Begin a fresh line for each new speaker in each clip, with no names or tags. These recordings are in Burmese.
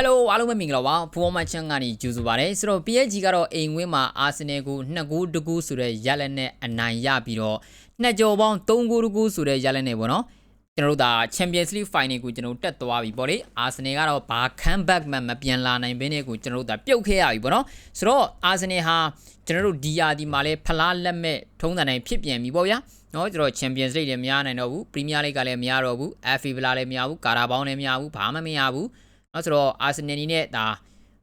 Hello အားလုံးပဲမင်္ဂလာပါဖူမောမချန်ကနေကြိုဆိုပါရစေဆိုတော့ PSG ကတော့အိမ်ဝင်းမှာအာဆင်နယ်ကို2ဂိုးတကူဆိုတဲ့ရလက်နဲ့အနိုင်ရပြီးတော့နှစ်ကြော်ပေါင်း3ဂိုးတကူဆိုတဲ့ရလက်နဲ့ပေါ့နော်ကျွန်တော်တို့ဒါ Champions League Final ကိုကျွန်တော်တက်သွားပြီပေါ့လေအာဆင်နယ်ကတော့ဘာ comeback မှမပြန်လာနိုင်ဘဲနဲ့ကိုကျွန်တော်တို့ဒါပြုတ်ခဲ့ရပြီပေါ့နော်ဆိုတော့အာဆင်နယ်ဟာကျွန်တော်တို့ဒီယာဒီမှာလဲဖလားလက်မဲ့ထုံးစံတိုင်းဖြစ်ပြန်ပြီပေါ့ဗျာနော်ကျွန်တော် Champions League လည်းမရနိုင်တော့ဘူး Premier League ကလည်းမရတော့ဘူး FA ဗလာလည်းမရဘူးကာရာဘောင်းလည်းမရဘူးဘာမှမရဘူး เนาะဆိုတော့အာဆင်နယ်နီနဲ့ဒါ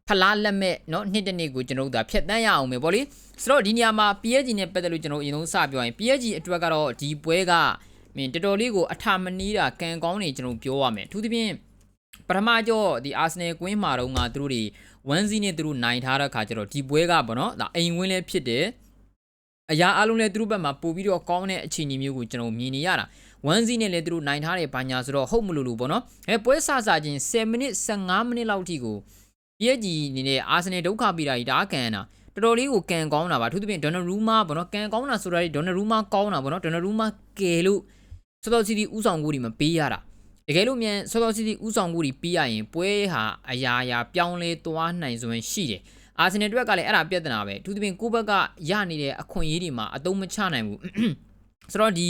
ဖလားလက်မဲ့เนาะနှစ်တစ်နှစ်ကိုကျွန်တော်တို့ဒါဖြတ်တန်းရအောင်ပဲဗောလေဆိုတော့ဒီနေရာမှာ PSG နဲ့ပတ်သက်လို့ကျွန်တော်အရင်ဆုံးစပြောရင် PSG အတွက်ကတော့ဒီပွဲကမင်းတော်တော်လေးကိုအထာမနီးတာကန်ကောင်းနေကျွန်တော်ပြောရမယ်အထူးသဖြင့်ပထမကြောဒီအာဆင်နယ်ကွင်းမှာတော့ငါသူတို့တွေ1-0နဲ့သူတို့နိုင်ထားတဲ့ခါကျတော့ဒီပွဲကဗောနော်ဒါအိမ်ဝင်းလည်းဖြစ်တယ်အရာအလုံးလည်းသူတို့ဘက်မှာပို့ပြီးတော့ကောင်းတဲ့အခြေအနေမျိုးကိုကျွန်တော်မြင်နေရတာ 1 0နဲ့လည်းသူတို့နိုင်ထားတယ်ဘာညာဆိုတော့ဟုတ်မလို့လို့ပေါ့နော်အဲပွဲဆဆချင်း10မိနစ်15မိနစ်လောက်ထိကိုပြည့်ကြီးအနေနဲ့အာဆင်နယ်ဒုက္ခပြီးတာကြီးဒါကန်တာတော်တော်လေးကိုကန်ကောင်းတာပါသူသဖြင့်ဒေါ်နရူမာပေါ့နော်ကန်ကောင်းတာဆိုတာဒေါ်နရူမာကောင်းတာပေါ့နော်ဒေါ်နရူမာကယ်လို့စောစောစီတီဥဆောင်ကိုဒီမပေးရတာတကယ်လို့မြန်စောစောစီတီဥဆောင်ကိုဒီပေးရရင်ပွဲဟာအရာရာပြောင်းလဲသွားနိုင်စွမ်းရှိတယ်အာဆင်နယ်အတွက်ကလည်းအဲ့ဒါပြဿနာပဲသူသဖြင့်ကိုဘက်ကရနေတဲ့အခွင့်အရေးတွေမှာအတုံးမချနိုင်ဘူး ဆိုတော့ဒီ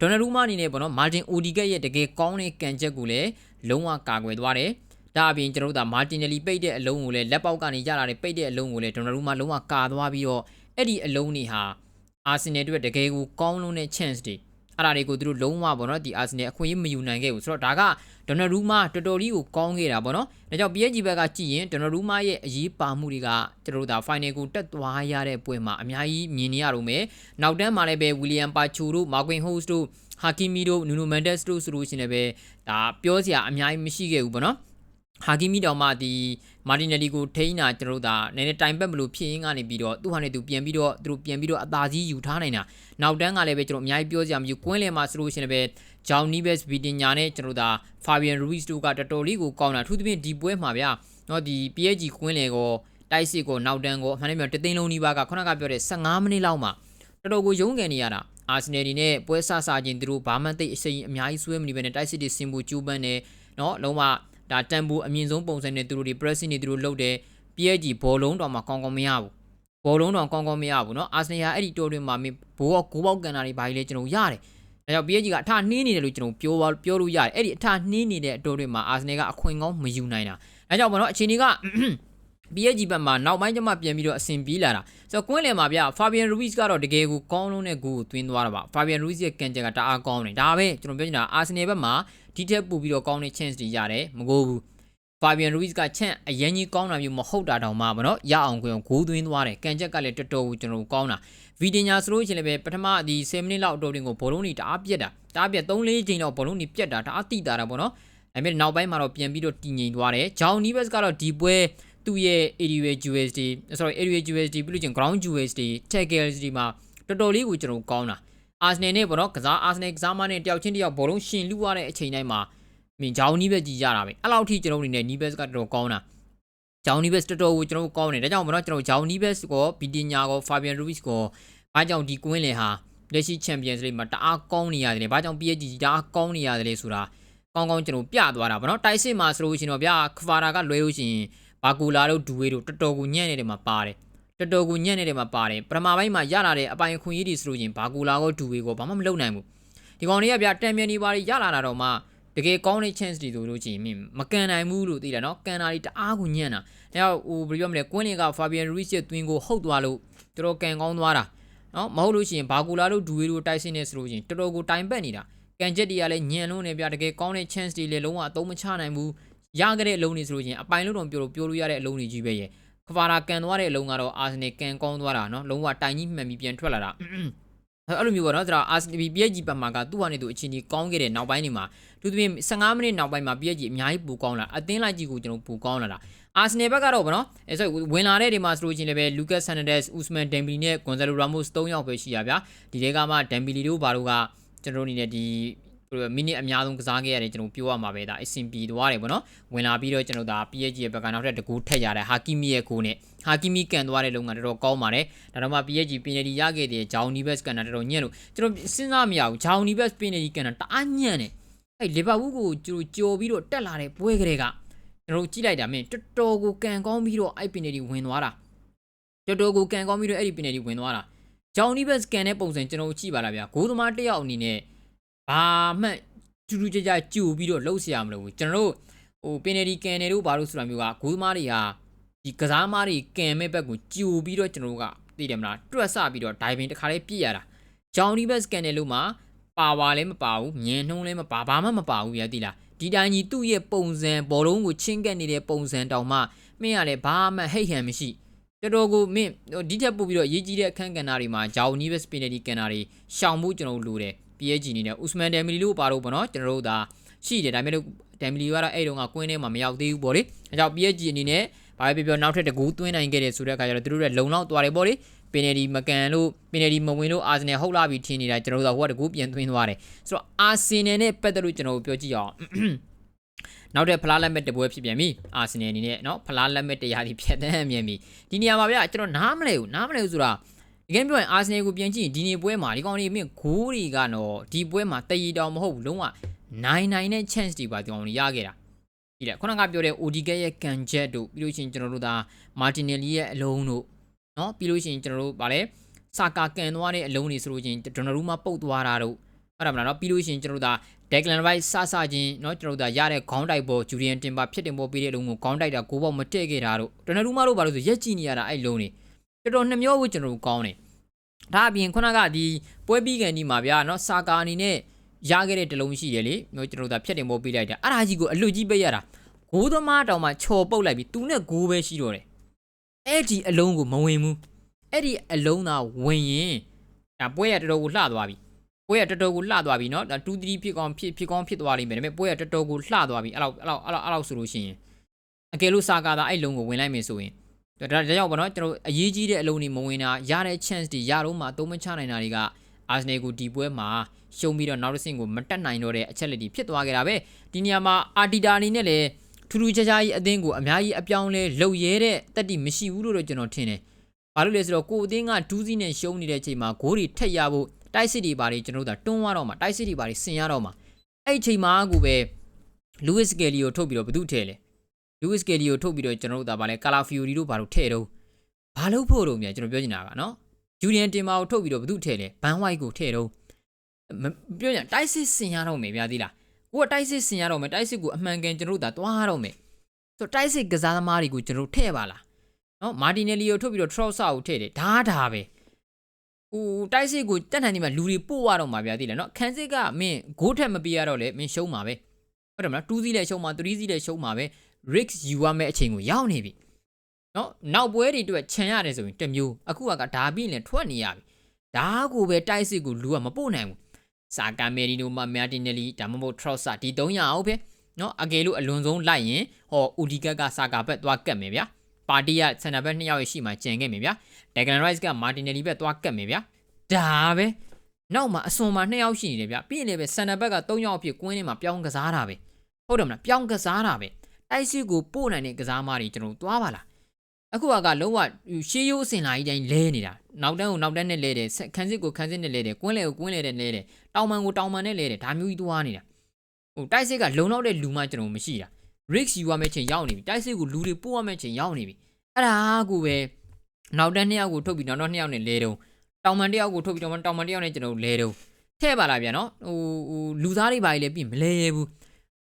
ဒေါ်နယ်ရူမာအနေနဲ့ပေါ့နော်မာတင်အိုဒီကက်ရဲ့တကယ်ကောင်းတဲ့ကန်ချက်ကိုလည်းလုံးဝကာကွယ်သွားတယ်ဒါအပြင်ကျွန်တော်တို့ဒါမာတင်နယ်လီပိတ်တဲ့အလုံးကိုလည်းလက်ပေါက်ကနေရလာတဲ့ပိတ်တဲ့အလုံးကိုလည်းဒေါ်နယ်ရူမာလုံးဝကာသွားပြီးတော့အဲ့ဒီအလုံးတွေဟာအာဆင်နယ်အတွက်တကယ်ကိုကောင်းလုံးတဲ့ chance တွေ အဲ့ဒါတွေကိုသူတို့လုံးဝပေါ့နော်ဒီအာဆင်နယ်အခွင့်အရေးမယူနိုင်ခဲ့ဘူးဆိုတော့ဒါကဒေါ်နယ်ရူမာတော်တော်လေးကိုကောင်းခဲ့တာပေါ့နော်ဒါကြောင့် PSG ဘက်ကကြည့်ရင်ဒေါ်နယ်ရူမာရဲ့အရေးပါမှုတွေကကျွန်တော်တို့ဒါ final ကိုတက်သွားရတဲ့ပွဲမှာအများကြီးမြင်နေရတော့မယ်နောက်တန်းမှာလည်းပဲဝီလီယံပါချူတို့မာကွင်ဟိုးစ်တို့ဟာကီမီတို့နူနိုမန်ဒက်စ်တို့ဆိုလို့ရှိရင်လည်းဒါပြောစရာအများကြီးမရှိခဲ့ဘူးပေါ့နော် ဟာဂီမီတော်မှဒီမာတီနယ်လီကိုထိန်းတာကျွန်တော်တို့ဒါနည်းနည်းတိုင်ပတ်မလို့ဖြစ်ရင်းကနေပြီးတော့သူ့ဟာနဲ့သူပြန်ပြီးတော့သူတို့ပြန်ပြီးတော့အသာကြီးယူထားနိုင်တာနောက်တန်းကလည်းပဲကျွန်တော်အများကြီးပြောစရာမရှိကွင်းလယ်မှာဆိုလို့ရှိရင်လည်းဂျောင်နီဘက်စ်ဗီတင်ညာနဲ့ကျွန်တော်တို့ဒါဖာဘီယန်ရူဘီစ်တို့ကတော်တော်လေးကိုကောင်းတာအထူးသဖြင့်ဒီပွဲမှာဗျာနော်ဒီ PSG ကွင်းလယ်ကိုတိုက်စစ်ကိုနောက်တန်းကိုအမှန်တကယ်တသိန်းလုံးနီးပါးကခုနကပြောတဲ့15မိနစ်လောက်မှာတော်တော်ကိုရုန်းကန်နေရတာအာဆင်နယ်ဒီနဲ့ပွဲဆဆချင်းသူတို့ဘာမှသိအစိမ်အများကြီးဆွဲမနေဘဲနဲ့တိုက်စစ်တွေဆင်ဖို့ကြိုးပမ်းနေနော်လုံးဝ ဒါတန်ဖိုးအမြင့်ဆုံးပုံစံနဲ့သူတို့တွေ pressing တွေသူတို့လုပ်တယ် PSG ဘောလုံးတောင်မှကောင်းကောင်းမရဘူးဘောလုံးတောင်ကောင်းကောင်းမရဘူးเนาะအာဆင်နယ်ကအဲ့ဒီတိုးတွင်မှာဘိုးကကိုးပေါက်ကန်တာတွေဘာကြီးလဲကျွန်တော်ရတယ်ဒါကြောင့် PSG ကအထနှင်းနေတယ်လို့ကျွန်တော်ပြောပြောလို့ရတယ်အဲ့ဒီအထနှင်းနေတဲ့အတိုးတွင်မှာအာဆင်နယ်ကအခွင့်ကောင်းမယူနိုင်တာအဲကြောင့်ဘောနော်အခြေအနေက PSG ဘက်မှာနောက်ပိုင်းကျမှပြန်ပြီးတော့အဆင်ပြေးလာတာဆိုတော့ကွင်းလယ်မှာဗျဖာဘီယန်ရူဘစ်ကတော့တကယ်ကိုကောင်းလုံးတဲ့ဂိုးကိုသွင်းသွားတာပါဖာဘီယန်ရူဘစ်ရဲ့ကန်ချက်ကတအားကောင်းတယ်ဒါပဲကျွန်တော်ပြောချင်တာအာဆင်နယ်ဘက်မှာ ဒီထက်ပိုပြီးတော့ကောင်းတဲ့ chance တွေရတယ်မကိုဘူးဖာဘီယန်ရူဘစ်ကချန့်အရင်ကြီးကောင်းတာမျိုးမဟုတ်တာတောင်မှမနော်ရအောင်ကိုဂိုးသွင်းသွားတယ်ကန်ချက်ကလည်းတော်တော်ကိုကျွန်တော်ကောင်းတာဗီတင်ညာဆိုလို့ရှိရင်လည်းပထမဒီ10မိနစ်လောက်အတော်တင်ကိုဘောလုံးတွေတအားပြက်တာတအားပြက်3-4ချိန်လောက်ဘောလုံးတွေပြက်တာတအားတိတာတာပေါ့နော်ဒါပေမဲ့နောက်ပိုင်းမှာတော့ပြန်ပြီးတော့တည်ငြိမ်သွားတယ်ဂျောင်နီဘက်ကတော့ဒီပွဲသူ့ရဲ့ area USD sorry area USD ပြီးလို့ချင်း ground USD tackles ဒီမှာတော်တော်လေးကိုကျွန်တော်ကောင်းတာ အာဆနယ်နဲ့ပေါ့နော်ကစားအာဆနယ်ကစားမနဲ့တယောက်ချင်းတယောက်ဘောလုံးရှင်လူရတဲ့အချိန်တိုင်းမှာမင်းဂျောင်နီဘက်ကြီးရတာပဲအဲ့လောက်ထိကျွန်တော်အနေနဲ့နီဘက်ကတော်တော်ကောင်းတာဂျောင်နီဘက်တော်တော်ကိုကျွန်တော်ကောင်းတယ်ဒါကြောင့်မနော်ကျွန်တော်ဂျောင်နီဘက်ကိုဘီတင်ညာကိုဖာဘီယန်ရူဘစ်ကိုဘာကြောင့်ဒီကွင်းလင်ဟာလက်ရှိချန်ပီယံစ်လိမှာတအားကောင်းနေရတယ်ဘာကြောင့် PSG တအားကောင်းနေရတယ်လဲဆိုတာကောင်းကောင်းကျွန်တော်ပြသွားတာဗောနော်တိုက်စစ်မှာဆိုလို့ရှိရင်တော့ဗျာခဖာရာကလွဲလို့ရှိရင်ဘာကူလာတို့ဒူဝေတို့တော်တော်ကိုညံ့နေတယ်မှာပါတယ် တော်တော်ကိုညံ့နေတယ်မှာပါတယ်ပထမပိုင်းမှာရလာတဲ့အပိုင်ခွင့်ရေးတွေဆိုလို့ရှိရင်ဘာကူလာကိုဒူဝေကိုဘာမှမလုပ်နိုင်ဘူးဒီကောင်တွေကဗျာတံမြန်နေပါရရလာတာတော့မှတကယ်ကောင်းတဲ့ chance တွေဆိုလို့ရှိရင်မကန်နိုင်ဘူးလို့သိတယ်နော်ကန်တာတွေတအားကိုညံ့တာအဲဟိုဘယ်လိုပြောမလဲကွင်းလင်က Fabian Ruiz ရဲ့တွင်းကိုဟုတ်သွားလို့တော်တော်ကန်ကောင်းသွားတာနော်မဟုတ်လို့ရှိရင်ဘာကူလာတို့ဒူဝေတို့တိုက်စင်းနေဆိုလို့ရှိရင်တော်တော်ကိုတိုင်ပတ်နေတာကန်ချက်တွေကလည်းညံလုံးနေပြတကယ်ကောင်းတဲ့ chance တွေလည်းလုံးဝအသုံးမချနိုင်ဘူးရခဲ့တဲ့အလုံးတွေဆိုလို့ရှိရင်အပိုင်လုံးတော့ပြောလို့ပြောလို့ရတဲ့အလုံးတွေကြီးပဲရဲ့ ခဖာရာကန်သွားတဲ့အလုံးကတော့အာဆင်နယ်ကန်ကောင်းသွားတာနော်လုံးဝတိုင်ကြီးမှန်ပြီးပြန်ထွက်လာတာအဲ့လိုမျိုးပေါ့နော်ဒါအာဆင်နယ် PSG ဘက်မှာကသူ့ဟာနဲ့သူအချင်းကြီးကောင်းခဲ့တဲ့နောက်ပိုင်းတွေမှာသူသဖြင့်15မိနစ်နောက်ပိုင်းမှာ PSG အများကြီးပူကောင်းလာအသင်းလိုက်ကြီးကိုကျွန်တော်ပူကောင်းလာတာအာဆင်နယ်ဘက်ကတော့ဗောနော်အဲဆိုဝင်လာတဲ့ဒီမှာဆိုလို့ချင်းလည်းပဲလူကတ်ဆန်နဒက်စ်ဥစမန်ဒမ်ဘီလီနဲ့ဂွန်ဇာလိုရာမို့စ်၃ယောက်ပဲရှိရဗျာဒီတဲကမှဒမ်ဘီလီတို့ဘာတို့ကကျွန်တော်အနေနဲ့ဒီ မိနစ်အများဆုံးကစားခဲ့ရတယ်ကျွန်တော်ပြောရမှာပဲဒါအဆင်ပြေသွားတယ်ဗောနော်ဝင်လာပြီးတော့ကျွန်တော်ဒါ PSG ရဲ့ဘက်ကနောက်ထပ်တကူထက်ရတဲ့ဟာကီမီရဲ့ကိုနဲ့ဟာကီမီကန်သွားတဲ့လုံကတော်တော်ကောင်းပါတယ်ဒါတော့မှ PSG ပင်နယ်ဒီရခဲ့တဲ့ဂျောင်နီဘက်ကန်တာတော်တော်ညံ့လို့ကျွန်တော်စဉ်းစားမရဘူးဂျောင်နီဘက်ပင်နယ်ဒီကန်တာတအားညံ့တယ်အဲ့လီဗာပူးကိုကျိုးကြော်ပြီးတော့တက်လာတဲ့ပွဲကလေးကကျွန်တော်တို့ကြည့်လိုက်တာမင်းတော်တော်ကိုကန်ကောင်းပြီးတော့အဲ့ပင်နေဒီဝင်သွားတာတော်တော်ကိုကန်ကောင်းပြီးတော့အဲ့ဒီပင်နေဒီဝင်သွားတာဂျောင်နီဘက်စကန်တဲ့ပုံစံကျွန်တော်တို့ကြည့်ပါလားဗျာဂိုးသမားတစ်ယောက်အနေနဲ့ ဘာမှကျူးကျူးကြကြကြူပြီးတော့လှုပ်ဆရာမလို့ကျွန်တော်တို့ဟိုပင်နယ်ဒီကန်နယ်တို့ဘာလို့ဆိုတာမျိုးကဂိုးသမားတွေဟာဒီကစားသမားတွေကန်မဲ့ဘက်ကိုကြူပြီးတော့ကျွန်တော်တို့ကသိတယ်မလားတွက်ဆပြီးတော့ဒိုင်ဗင်တစ်ခါလေးပြစ်ရတာဂျောင်းဒီဘက်စကန်နယ်လို့မှာပါဝါလည်းမပါဘူးညင်နှုံးလည်းမပါဘာမှမပါဘူးရသိလားဒီတိုင်းကြီးသူ့ရဲ့ပုံစံဘောလုံးကိုချင်းကပ်နေတဲ့ပုံစံတောင်မှမင်းကလည်းဘာမှဟိတ်ဟန်မရှိတော်တော်ကိုမင်းဒီချက်ပို့ပြီးတော့ရေးကြီးတဲ့အခန်းကဏ္ဍတွေမှာဂျောင်းနီးဘက်စပင်နယ်ဒီကဏ္ဍတွေရှောင်ဖို့ကျွန်တော်လိုတယ် PSG အနေနဲ့ဥစမန်ဒယ်မီလီလို့ပါတော့ဗောနော်ကျွန်တော်တို့ဒါရှိတယ်ဒါပေမဲ့လို့ဒယ်မီလီကတော့အဲ့တုန်းကကွင်းထဲမှာမရောက်သေးဘူးဗောလေအဲကြောင့် PSG အနေနဲ့ဘာပဲပြောပြောနောက်ထပ်တကူသွင်းနိုင်ခဲ့တယ်ဆိုတဲ့အခါကျတော့သူတို့ရဲ့လုံလောက်သွားတယ်ဗောလေပင်နယ်ဒီမကန်လို့ပင်နယ်ဒီမဝင်လို့အာဆင်နယ်ဟုတ်လာပြီထင်နေတာကျွန်တော်တို့ကဟိုကတကူပြန်သွင်းသွားတယ်ဆိုတော့အာဆင်နယ်နဲ့ပတ်သက်လို့ကျွန်တော်တို့ပြောကြည့်အောင် နောက်တဲ့ဖလားလက်မဲ့တပွဲဖြစ်ပြန်ပြီအာဆင်နယ်အနေနဲ့เนาะဖလားလက်မဲ့တရားကြီးဖြတ်တန်းမြန်ပြီဒီနေရာမှာဗျကျွန်တော်နားမလဲဘူးနားမလဲဘူးဆိုတာ ဒီကနေ့ပြောရင်အာဆင်နယ်ကိုပြန်ကြည့်ရင်ဒီနေပွဲမှာဒီကောင်လေးမြင့်ဂိုးတွေကတော့ဒီပွဲမှာတည်တောင်မဟုတ်ဘူးလုံးဝနိုင်နိုင်တဲ့ chance တွေပါဒီကောင်လေးရခဲ့တာဒီလေခုနကပြောတဲ့ ODG ရဲ့ကန်ချက်တို့ပြီးလို့ရှိရင်ကျွန်တော်တို့ဒါမာတင်နယ်လီရဲ့အလုံးတို့เนาะပြီးလို့ရှိရင်ကျွန်တော်တို့ဗာလဲစာကာကန်သွားတဲ့အလုံးတွေဆိုလို့ချင်းဒွန်နရူးမှာပုတ်သွားတာတို့အဲ့ဒါမလားเนาะပြီးလို့ရှိရင်ကျွန်တော်တို့ဒါ ဒက်ကလန်ဘိုက်စစချင်းเนาะကျွန်တော်တို့ဒါရတဲ့ခေါင်းတိုက်ပေါ်ဂျူရီယန်တင်ပါဖြစ်တင်ပေါ်ပေးတဲ့အလုံးကိုခေါင်းတိုက်တာကိုပေါ့မတည့်ခဲ့တာတို့တနရူးမတို့ဘာလို့ဆိုရက်ကြည့်နေရတာအဲ့လုံးနေ တော်တော်နှမျောဖို့ကျွန်တော်တို့ကောင်းတယ်ဒါအပြင်ခုနကဒီပွဲပြီးကန်ဒီမှာဗျာနော်စာကာအနေနဲ့ရခဲ့တဲ့တလုံးရှိရလေမျိုးကျွန်တော်တို့ဒါဖြတ်တင်ဖို့ပေးလိုက်တာအဲ့ဒါကြီးကိုအလွတ်ကြီးပေးရတာဂိုးသမားတောင်မှချော်ပုတ်လိုက်ပြီးသူနဲ့ဂိုးပဲရှိတော့တယ်အဲ့ဒီအလုံးကိုမဝင်ဘူးအဲ့ဒီအလုံးသာဝင်ရင်ဒါပွဲရတော်တော်ကိုလှသွားပြီပွဲရတော်တော်ကိုလှသွားပြီနော်ဒါ2 3ဖြစ်ကောင်းဖြစ်ဖြစ်ကောင်းဖြစ်သွားလိမ့်မယ်ဒါပေမဲ့ပွဲရတော်တော်ကိုလှသွားပြီအဲ့လောက်အဲ့လောက်အဲ့လောက်အဲ့လောက်ဆိုလို့ရှိရင်အကယ်လို့စာကာသာအဲ့လုံးကိုဝင်လိုက်မယ်ဆိုရင် ဒါဒါကြောင့်ပေါ့နော်ကျွန်တော်အရေးကြီးတဲ့အလုံးတွေမဝင်တာရတဲ့ chance တွေရတော့မှသုံးမချနိုင်တာတွေကအာဆင်နယ်ကိုဒီပွဲမှာရှုံးပြီးတော့နောက်တစ်ဆင့်ကိုမတက်နိုင်တော့တဲ့အချက်လက်တွေဖြစ်သွားခဲ့တာပဲဒီနေရာမှာအာတီတာအနေနဲ့လည်းထူးထူးခြားခြားကြီးအသင်းကိုအများကြီးအပြောင်းလဲလှုပ်ရဲတဲ့တက်တိမရှိဘူးလို့တော့ကျွန်တော်ထင်တယ်ဘာလို့လဲဆိုတော့ကိုအသင်းကဒူးစီးနဲ့ရှုံးနေတဲ့အချိန်မှာဂိုးတွေထက်ရဖို့တိုက်စစ်တွေဘာတွေကျွန်တော်တို့ဒါတွန်းသွားတော့မှာတိုက်စစ်တွေဘာတွေဆင်ရတော့မှာအဲ့ဒီချိန်မှာကိုပဲလူးဝစ်ကယ်လီကိုထုတ်ပြီးတော့ဘသူထဲလဲ လူးဝစ်ကယ်လီကိုထုတ်ပြီးတော့ကျွန်တော်တို့ဒါဘာလဲကာလာဖီယိုရီတို့ဘာလို့ထဲတော့ဘာလို့ဖို့တော့မြန်ကျွန်တော်ပြောချင်တာကနော်ဂျူလီယန်တင်မာကိုထုတ်ပြီးတော့ဘသူထဲလဲဘန်ဝိုက်ကိုထဲတော့ပြောရင်တိုက်စစ်ဆင်ရတော့မယ်ဗျာသီးလားကိုကတိုက်စစ်ဆင်ရတော့မယ်တိုက်စစ်ကိုအမှန်ကန်ကျွန်တော်တို့ဒါတွားတော့မယ်ဆိုတိုက်စစ်ကစားသမားတွေကိုကျွန်တော်တို့ထဲပါလားနော်မာတီနယ်လီကိုထုတ်ပြီးတော့ထရော့ဆာကိုထဲတယ်ဒါဒါပဲဟိုတိုက်စစ်ကိုတက်နိုင်နေမှာလူတွေပို့ရတော့မှာဗျာသိလားနော်ခန်းစစ်ကမင်းဂိုးထက်မပေးရတော့လေမင်းရှုံးမှာပဲဟုတ်တယ်မလား2စီးလည်းရှုံးမှာ3စီးလည်းရှုံးမှာပဲ risk ယူရမယ့်အချိန်ကိုရောက်နေပြီနော်နောက်ပွဲတွေအတွက်ခြံရတယ်ဆိုရင်တစ်မျိုးအခုကဒါပြီးရင်ထွက်နေရပြီဒါကိုပဲတိုက်စစ်ကိုလူကမပို့နိုင်ဘူးစာကာမယ်ရီနိုမာမာတင်နယ်လီဒါမှမဟုတ်ထရော့ဆာဒီ300အောင်ပဲနော်အကယ်လို့အလွန်ဆုံးလိုက်ရင်ဟောဦးဒီကတ်ကစာကာဘက်သွားကတ်မယ်ဗျာပါတီကစန်တာဘက်2ယောက်ရှိမှကြံခဲ့မယ်ဗျာဒက်ဂလန်ရိုက်စ်ကမာတင်နယ်လီဘက်သွားကတ်မယ်ဗျာဒါပဲနောက်မှာအစွန်မှာ2ယောက်ရှိနေတယ်ဗျာပြီးရင်လည်းပဲဆန်နာဘက်က3ယောက်အဖြစ်ကွင်းထဲမှာပြောင်းကစားတာပဲဟုတ်တယ်မလားပြောင်းကစားတာပဲ တိုက်စစ်ကိုပို့နိုင်တဲ့ကစားမားတွေကျွန်တော်သွားပါလားအခုကလုံးဝရှေးရိုးအစင်လာကြီးတိုင်းလဲနေတာနောက်တန်းကိုနောက်တန်းနဲ့လဲတယ်ခန်းစစ်ကိုခန်းစစ်နဲ့လဲတယ်ကွင်းလေကိုကွင်းလေနဲ့လဲတယ်တောင်ပန်ကိုတောင်ပန်နဲ့လဲတယ်ဒါမျိုးကြီးသွားနေတာဟိုတိုက်စစ်ကလုံလောက်တဲ့လူမှကျွန်တော်မရှိတာ risk ယူရမယ့်ချိန်ရောက်နေပြီတိုက်စစ်ကိုလူတွေပို့ရမယ့်ချိန်ရောက်နေပြီအဲ့ဒါကိုပဲနောက်တန်းနှစ်ယောက်ကိုထုတ်ပြီးနောက်တော့နှစ်ယောက်နဲ့လဲတုံးတောင်မန်တစ်ယောက်ကိုထုတ်ပြီးတော့တောင်မန်တစ်ယောက်နဲ့ကျွန်တော်လဲတုံးထဲ့ပါလားဗျာနော်ဟိုဟိုလူသားတွေဘာကြီးလဲပြင်မလဲရဘူး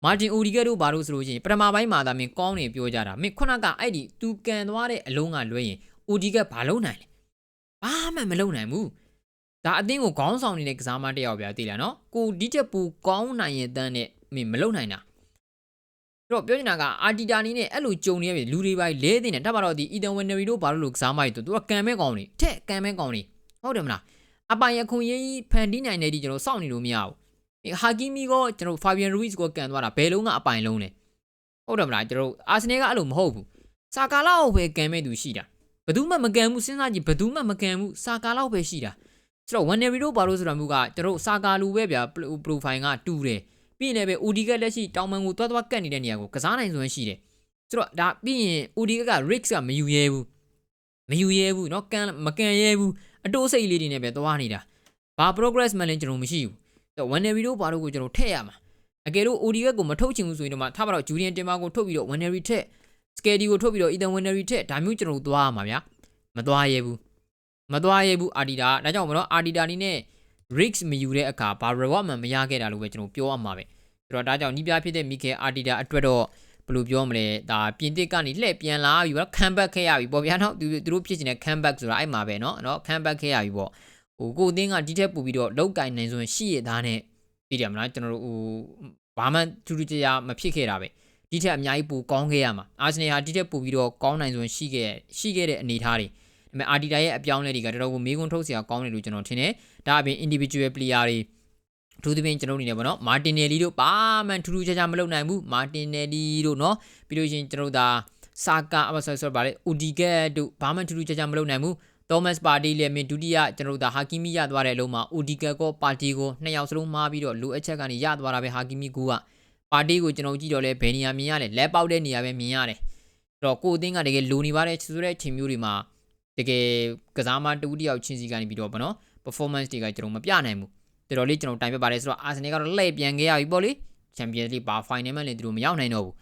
မာတင်အိုဒီကက်တို့ဘာလို့ဆိုလို့ရှိရင်ပထမပိုင်းမှာသာမင်းကောင်းနေပြောကြတာမင်းခုနကအဲ့ဒီသူကန်သွားတဲ့အလုံးကလွှဲရင်အိုဒီကက်ဘာလုံးနိုင်လဲဘာမှမလုံးနိုင်ဘူးဒါအသင်းကိုခေါင်းဆောင်နေတဲ့ကစားမတစ်ယောက်ဗျာသိလားနော်ကိုဒီချက်ပူကောင်းနိုင်ရဲ့တန်းနဲ့မင်းမလုံးနိုင်တာတော့ပြောချင်တာကအာတီတာနီနဲ့အဲ့လိုကြုံနေရပြီလူတွေပိုင်းလဲတင်တယ်ဒါမှတော့ဒီအီဒန်ဝင်နရီတို့ဘာလို့လို့ကစားမိုက်တို့သူကကံမဲ့ကောင်းနေတဲ့ကံမဲ့ကောင်းနေဟုတ်တယ်မလားအပိုင်ရခွန်ရေးဖန်တီးနိုင်တဲ့ဒီကျွန်တော်စောင့်နေလို့မရဘူး ဟာကီမီကကျွန်တော်ဖာဘီယန်ရူးစ်ကိုကန်သွားတာဘယ်လုံးကအပိုင်လုံးလဲဟုတ်တယ်မလားကျွန်တော်အာဆင်နယ်ကအဲ့လိုမဟုတ်ဘူးစာကာလောက်ပဲကန်မဲ့သူရှိတာဘယ်သူမှမကန်ဘူးစဉ်းစားကြည့်ဘယ်သူမှမကန်ဘူးစာကာလောက်ပဲရှိတာဆိုတော့ဝန်နယ်ရီတို့ဘာလို့ဆိုတာမျိုးကကျွန်တော်စာကာလူပဲဗျာပရိုဖိုင်ကတူတယ်ပြီးရင်လည်းပဲ OD ကလက်ရှိတောင်ပန်ကိုတွားတွားကတ်နေတဲ့နေရာကိုကစားနိုင်စွမ်းရှိတယ်ဆိုတော့ဒါပြီးရင် OD က risk ကမယူရဲဘူးမယူရဲဘူးเนาะကန်မကန်ရဲဘူးအတိုးစိတ်လေးတွေနဲ့ပဲသွားနေတာဘာ progress မှလည်းကျွန်တော်မရှိဘူးဆို တော့ one navy တို့ဘာလို့ကိုကျွန်တော်ထည့်ရမှာ အကယ်လို့ ODF ကိုမထုတ်ချင်ဘူးဆိုရင်တော့မှထားပါတော့ဂျူရီယန်တင်မာကိုထုတ်ပြီးတော့ Winery ထက်စကယ်ဒီကိုထုတ်ပြီးတော့ Ethan Winery ထက်ဒါမျိုးကျွန်တော်တို့သွားရမှာဗျာမသွားရဲဘူးမသွားရဲဘူးအာဒီတာဒါကြောင့်မလို့အာဒီတာနီနဲ့ risk မယူတဲ့အခါဘာ reward မှမရခဲ့တာလို့ပဲကျွန်တော်ပြောရမှာပဲဆိုတော့ဒါကြောင့်နီးပြဖြစ်တဲ့မိခဲအာဒီတာအတွက်တော့ဘယ်လိုပြောမလဲဒါပြင်သစ်ကနေလှည့်ပြန်လာပြီပေါ့ comeback ခဲ့ရပြီပေါ့ဗျာနော်သူသူတို့ဖြစ်နေတဲ့ comeback ဆိုတာအဲ့မှာပဲเนาะเนาะ comeback ခဲ့ရပြီပေါ့ ဟိုကိုအသင်းကဒီထက်ပိုပြီးတော့လောက်ကင်နိုင်ဆိုရင်ရှိရသားနဲ့ပြည်တယ်မလားကျွန်တော်တို့ဟိုဘာမှထူးထူးခြားခြားမဖြစ်ခဲ့တာပဲဒီထက်အများကြီးပိုကောင်းခဲ့ရမှာအာဆင်နယ်ဟာဒီထက်ပိုပြီးတော့ကောင်းနိုင်ဆိုရင်ရှိခဲ့ရှိခဲ့တဲ့အနေအထားတွေဒါပေမဲ့အာဒီတာရဲ့အပြောင်းအလဲတွေကတော်တော်ကိုမေးခွန်းထုတ်စရာကောင်းတယ်လို့ကျွန်တော်ထင်တယ်ဒါအပြင် individual player တွေအထူးသဖြင့်ကျွန်တော်အနေနဲ့ပေါ့နော်မာတင်နယ်လီတို့ဘာမှထူးထူးခြားခြားမလုပ်နိုင်ဘူးမာတင်နယ်လီတို့နော်ပြီးလို့ရှိရင်ကျွန်တော်တို့ဒါစာကာအမဆောဆောဗါလေအူဒီကက်တို့ဘာမှထူးထူးခြားခြားမလုပ်နိုင်ဘူး သောမတ်ပါတီလည်းမင်းဒုတိယကျွန်တော်တို့ဒါဟာကီမီရသွားတဲ့အလုံးမှာအူဒီကက်ကောပါတီကိုနှစ်ယောက်စလုံးမှားပြီးတော့လိုအပ်ချက်ကနေရသွားတာပဲဟာကီမီကူကပါတီကိုကျွန်တော်ကြည့်တော့လဲဘယ်နေရာမြင်ရလဲလက်ပေါက်တဲ့နေရာပဲမြင်ရတယ်အဲ့တော့ကိုအသင်းကတကယ်လိုနေပါတယ်ဆိုတဲ့ချိန်မျိုးတွေမှာတကယ်ကစားမတူတယောက်ချင်းစီကနေပြီးတော့ဗောနော် performance တွေကကျွန်တော်မပြနိုင်ဘူးတော်တော်လေးကျွန်တော်တိုင်ပြပါတယ်ဆိုတော့အာဆင်နယ်ကတော့လှည့်ပြန်ခဲ့ရပြီပေါ့လေ Champions League ပါ final မှာလည်းသူတို့မရောက်နိုင်တော့ဘူး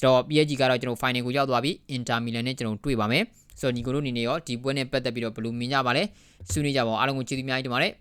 ဆိုတော့ PSG ကတော့ကျွန်တော် final ကိုရောက်သွားပြီ Inter Milan နဲ့ကျွန်တော်တွေ့ပါမယ် ဆိုတော့ညီကိုတို့အနေနဲ့ရောဒီပွဲနဲ့ပတ်သက်ပြီးတော့ဘယ်လိုမြင်ကြပါလဲဆွေးနွေးကြပါဦးအားလုံးကိုကျေးဇူးအများကြီးတင်ပါတယ်